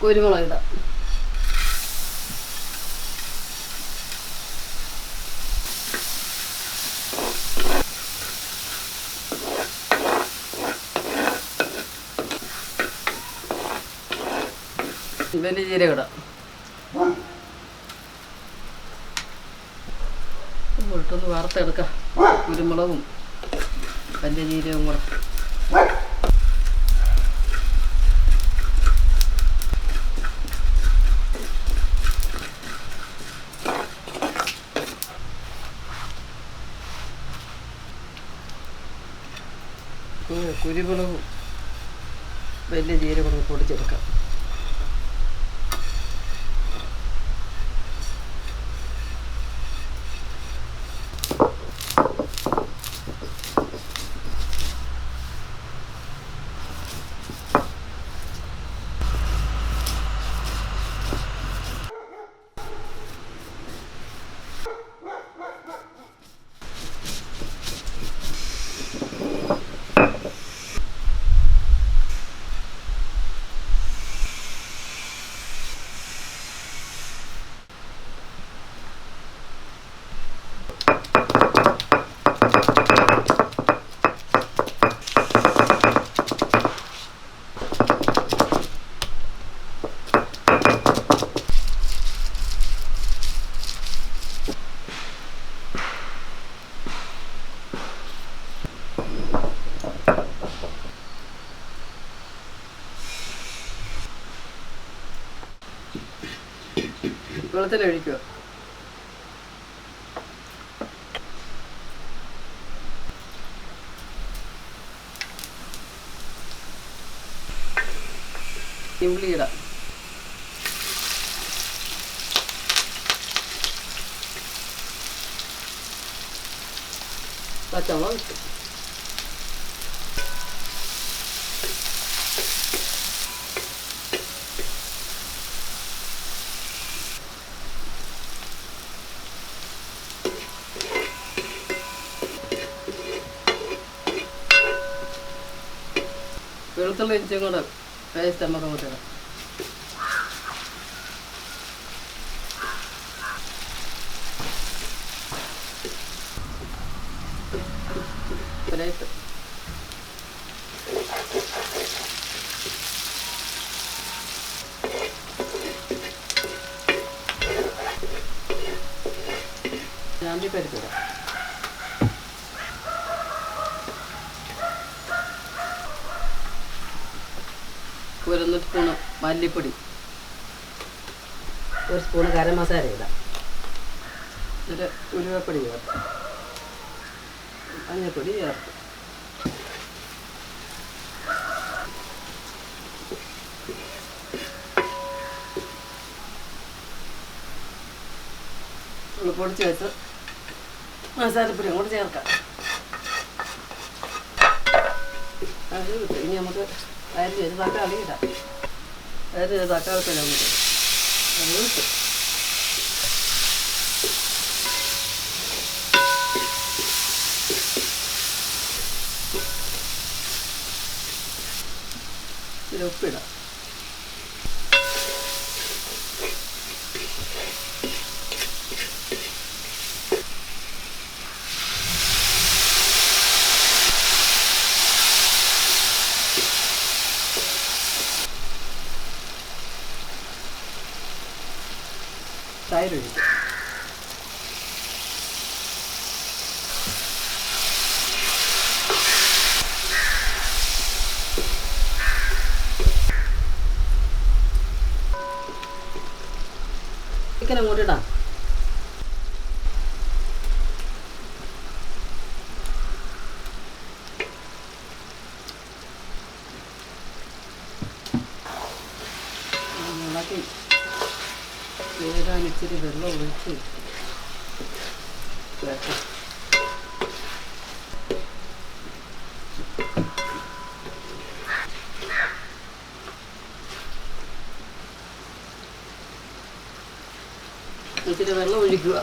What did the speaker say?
കുരുമുളക് ഇടാം വലിയ ജീരകം ഇടാം ഇട്ടൊന്ന് വാർത്തെടുക്കാം കുരുമുളകും വലിയ ജീരകവും കൂടെ. കുരുമുളകും വലിയ ജീരകം കൂടി പൊടിച്ചെടുക്കാം. വെള്ളത്തിലൊഴിക്കുക. ഉള്ളി ഇടാം. പച്ചമുളക് ഇട്ടു. വെളുത്തുള്ളി ഇഞ്ചും കൂടെ പേസ്റ്റ് നമുക്ക് അങ്ങോട്ട് ജാമ്പി പരിപ്പിടാം ഒരു സ്പൂണ് മല്ലിപ്പൊടി. ഒരു സ്പൂണ് ഗരം മസാല ഇടാം. ഒരു ഉരുവപ്പൊടി ചേർത്ത്. മഞ്ഞൾപ്പൊടി ചേർത്ത്. പൊടിച്ച് വെച്ച് മസാലപ്പൊടി അങ്ങോട്ട് ചേർക്കാം. അത് ഇനി നമുക്ക് അരി ഒരു തക്കാളി ഇടാം. അരി ഒരു തക്കാളി അത് കിട്ടും ഇച്ചിരി ഉപ്പിടാം. തൈര് ഒഴിക്കും ചിക്കൻ അങ്ങോട്ട് വേകാൻ ഇച്ചിരി വെള്ളം ഒഴിച്ച് വെക്കാം. ഇച്ചിരി വെള്ളം ഒഴിക്കുക.